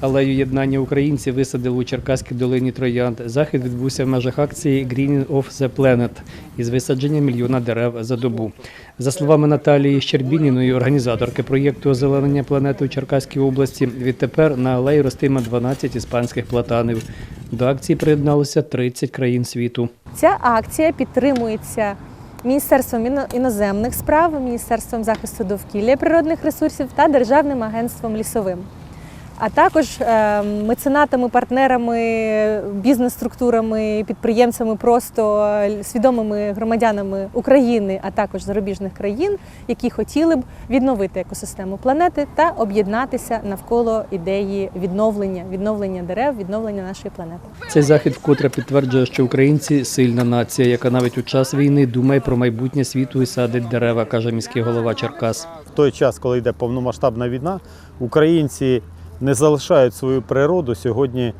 Алею єднання українців висадили у Черкаській долині Троянд. Захід відбувся в межах акції Greening of the Planet із висадження мільйона дерев за добу. За словами Наталії Щербініної, організаторки проєкту озеленення планети у Черкаській області, відтепер на алеї ростиме 12 іспанських платанів. До акції приєдналося 30 країн світу. Ця акція підтримується Міністерством іноземних справ, Міністерством захисту довкілля природних ресурсів та Державним агентством лісовим. А також е, меценатами, партнерами, бізнес-структурами, підприємцями, просто е, свідомими громадянами України, а також зарубіжних країн, які хотіли б відновити екосистему планети та об'єднатися навколо ідеї відновлення, відновлення дерев, відновлення нашої планети. Цей захід вкотре підтверджує, що українці сильна нація, яка навіть у час війни думає про майбутнє світу і садить дерева, каже міський голова Черкас. В той час, коли йде повномасштабна війна, українці не залишають свою природу сьогодні е,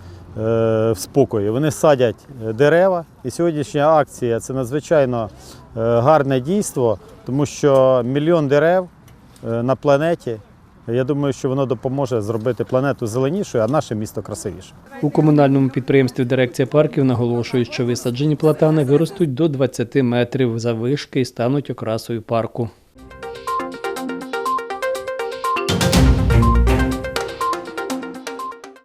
в спокої. Вони садять е, дерева. І сьогоднішня акція це надзвичайно е, гарне дійство, тому що мільйон дерев на планеті. Я думаю, що воно допоможе зробити планету зеленішою, а наше місто красивішим. У комунальному підприємстві дирекція парків наголошує, що висаджені платани виростуть до 20 метрів заввишки і стануть окрасою парку.